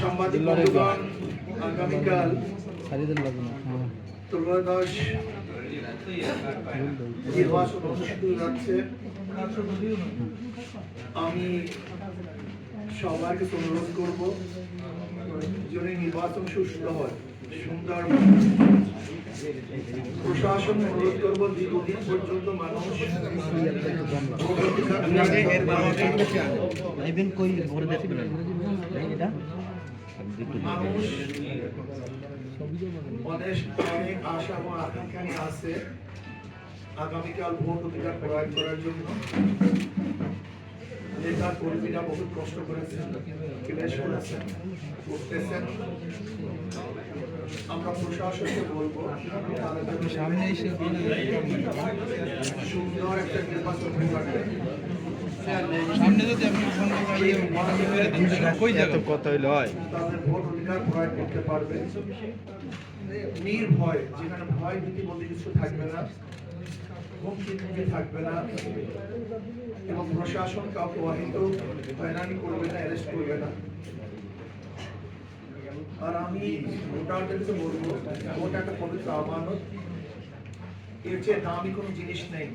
সাংবাদিক বন্ধুগণ আগামীকাল ত্রয়োদশ নির্বাচন অনুষ্ঠিত যাচ্ছে। আমি সবাইকে অনুরোধ করব এই নির্বাচন সুস্থ হয় সুন্দর প্রশাসন অনুরোধ করব দীর্ঘদিন পর্যন্ত মানুষ মানুষ অনেক অনেক আশা এবং আকাঙ্ক্ষা নিয়ে আছে আগামীকাল ভোট অধিকার প্রয়োগ করার জন্য। নেতা কর্মীরা বহুত কষ্ট করেছেন ক্লেশ করেছেন করতেছেন। আমরা প্রশাসনকে বলব সামনে সুন্দর একটা নির্বাচন করবে সামনে যদি আপনি ফোন যাবে কথা হইলে হয় নির্ভয় যেখানে ভয় ভীতি বলতে কিছু থাকবে না হুমকি থাকবে না এবং প্রশাসন কাউকে অহিত হয়রানি করবে না অ্যারেস্ট করবে না আর আমি ভোটারদেরকে বলব ভোট একটা পবিত্র আমানত। এর চেয়ে দামি কোনো জিনিস নেই।